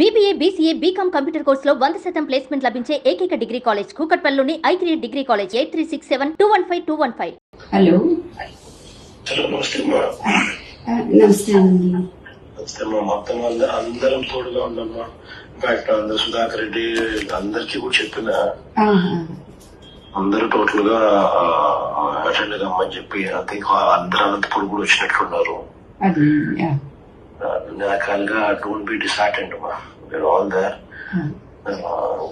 BBA BCA BCom computer కోర్సులో వంద శాతం ప్లేస్మెంట్ లభించే ఏకైక degree college కూకట్పల్లిలోని I three degree college eight three six seven two one five two one five hello. నమస్తే మొత్తం అంద- అందరం తోడుగా ఉండమ్మా ఇన్ఫాక్ట్ అందరు సుధాకర్ రెడ్డి అందరికీ కూడా చెప్పిన? ఆహా. అందరూ టోటల్గా అటెండ్ కమ్మని చెప్పి ఐ థింక్ అందరు అనంతపురం కూడా వచ్చినట్లున్నారు. అన్ని రకాలుగా డోంట్ బి డిసార్టెండ్ అమ్మా. Where all there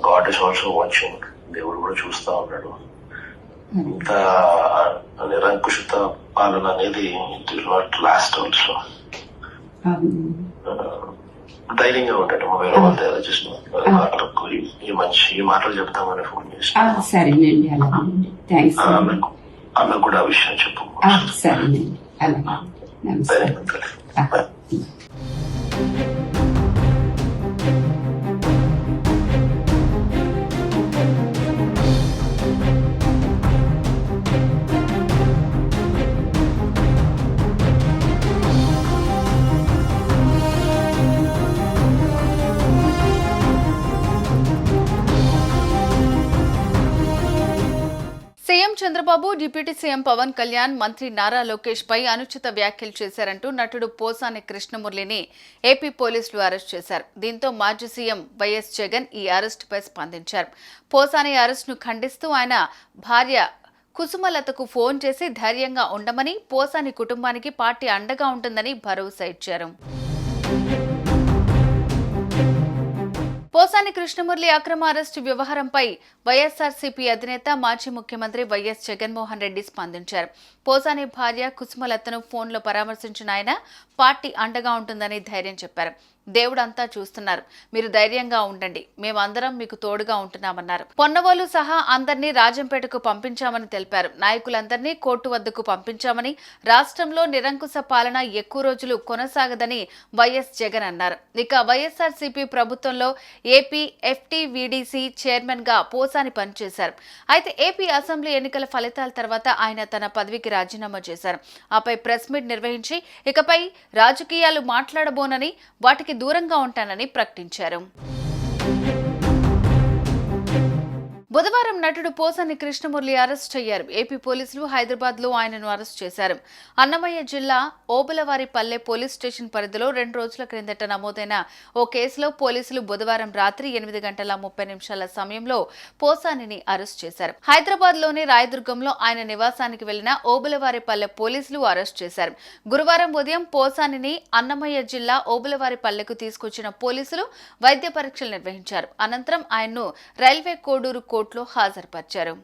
God is also watching దేవుడు కూడా చూస్తా ఉన్నాడు. అది. ఇంత నిరంకుశిత పాలన అనేది it will not last also. ధైర్యంగా ఉంటాడు వేరే వాళ్ళ దగ్గర జస్ట్ వాళ్ళకు ఈ- మంచి ఈ మాటలు చెప్తామని ఫోన్ చేసి సరేనండి ఆమెకు కూడా ఆ విషయం చెప్పు. ఆ, సరేనండి అలాగే నమస్తే ధైర్యంగా ఉండాలి. చంద్రబాబు డిప్యూటీ సీఎం పవన్ కళ్యాణ్ మంత్రి నారా లోకేష్ పై అనుచిత వ్యాఖ్యలు చేశారంటూ నటుడు పోసాని కృష్ణమురళిని ఏపీ పోలీసులు అరెస్ట్ చేశారు. దీంతో మాజీ సీఎం వైఎస్ జగన్ ఈ అరెస్టుపై స్పందించారు. పోసాని అరెస్టును ఖండిస్తూ ఆయన భార్య కుసుమలతకు ఫోన్ చేసి ధైర్యంగా ఉండమని పోసాని కుటుంబానికి పార్టీ అండగా ఉంటుందని భరోసా ఇచ్చారు. పోసాని కృష్ణమురళి అక్రమ అరెస్టు వ్యవహారంపై వైఎస్ఆర్సీపీ అధినేత మాజీ ముఖ్యమంత్రి వైఎస్ జగన్మోహన్ రెడ్డి స్పందించారు. పోసాని భార్య కుసుమలతను ఫోన్లో పరామర్శించిన ఆయన పార్టీ అండగా ఉంటుందని ధైర్యం చెప్పారు. దేవుడంతా చూస్తున్నారు. మీరు ధైర్యంగా ఉండండి. మేమందరం మీకు తోడుగా ఉంటున్నామన్నారు. పొన్నవోలు సహా అందరినీ రాజంపేటకు పంపించామని తెలిపారు. నాయకులందరినీ కోర్టు వద్దకు పంపించామని రాష్ట్రంలో నిరంకుశ పాలన ఎక్కువ రోజులు కొనసాగదని వైఎస్ జగన్ అన్నారు. ఇక వైఎస్ఆర్సీపీ ప్రభుత్వంలో ఏపీ ఎఫ్టీవీడీసీ చైర్మన్గా పోసాని పనిచేశారు. అయితే ఏపీ అసెంబ్లీ ఎన్నికల ఫలితాల తర్వాత ఆయన తన పదవికి రాజీనామా చేశారు. ఆపై ప్రెస్ మీట్ నిర్వహించి ఇకపై రాజకీయాలు మాట్లాడబోనని వాటికి దూరంగా ఉంటానని ప్రకటించారు. బుధవారం నటుడు పోసాని కృష్ణమురళి అరెస్ట్ అయ్యారు. ఏపీ పోలీసులు హైదరాబాద్లో ఆయనను అరెస్ట్ చేశారు. అన్నమయ్య జిల్లా ఓబులవారిపల్లె పోలీస్ స్టేషన్ పరిధిలో రెండు రోజుల క్రిందట నమోదైన ఓ కేసులో పోలీసులు బుధవారం రాత్రి ఎనిమిది గంటల ముప్పై నిమిషాల సమయంలో పోసానిని అరెస్ట్ చేశారు. హైదరాబాద్లోని రాయదుర్గంలో ఆయన నివాసానికి వెళ్ళిన ఓబులవారిపల్లె పోలీసులు అరెస్ట్ చేశారు. గురువారం ఉదయం పోసానిని అన్నమయ్య జిల్లా ఓబులవారిపల్లెకు తీసుకొచ్చిన పోలీసులు వైద్య పరీక్షలు నిర్వహించారు. అనంతరం ఆయన్ను రైల్వే కోడూరు కోర్టులో హాజరుపరిచారు.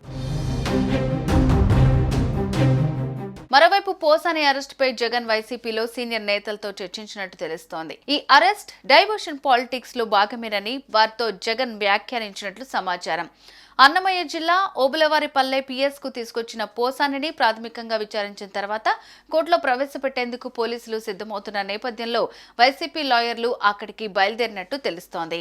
మరోవైపు పోసాని అరెస్ట్ పై జగన్ వైసీపీలో సీనియర్ నేతలతో చర్చించినట్టు తెలుస్తోంది. ఈ అరెస్ట్ డైవర్షన్ పాలిటిక్స్లో భాగమేనని వారితో జగన్ వ్యాఖ్యానించినట్లు సమాచారం. అన్నమయ్య జిల్లా ఓబులవారిపల్లె పిఎస్కు తీసుకొచ్చిన పోసానిని ప్రాథమికంగా విచారించిన తర్వాత కోర్టులో ప్రవేశపెట్టేందుకు పోలీసులు సిద్ధమవుతున్న నేపథ్యంలో వైసీపీ లాయర్లు అక్కడికి బయలుదేరినట్టు తెలుస్తోంది.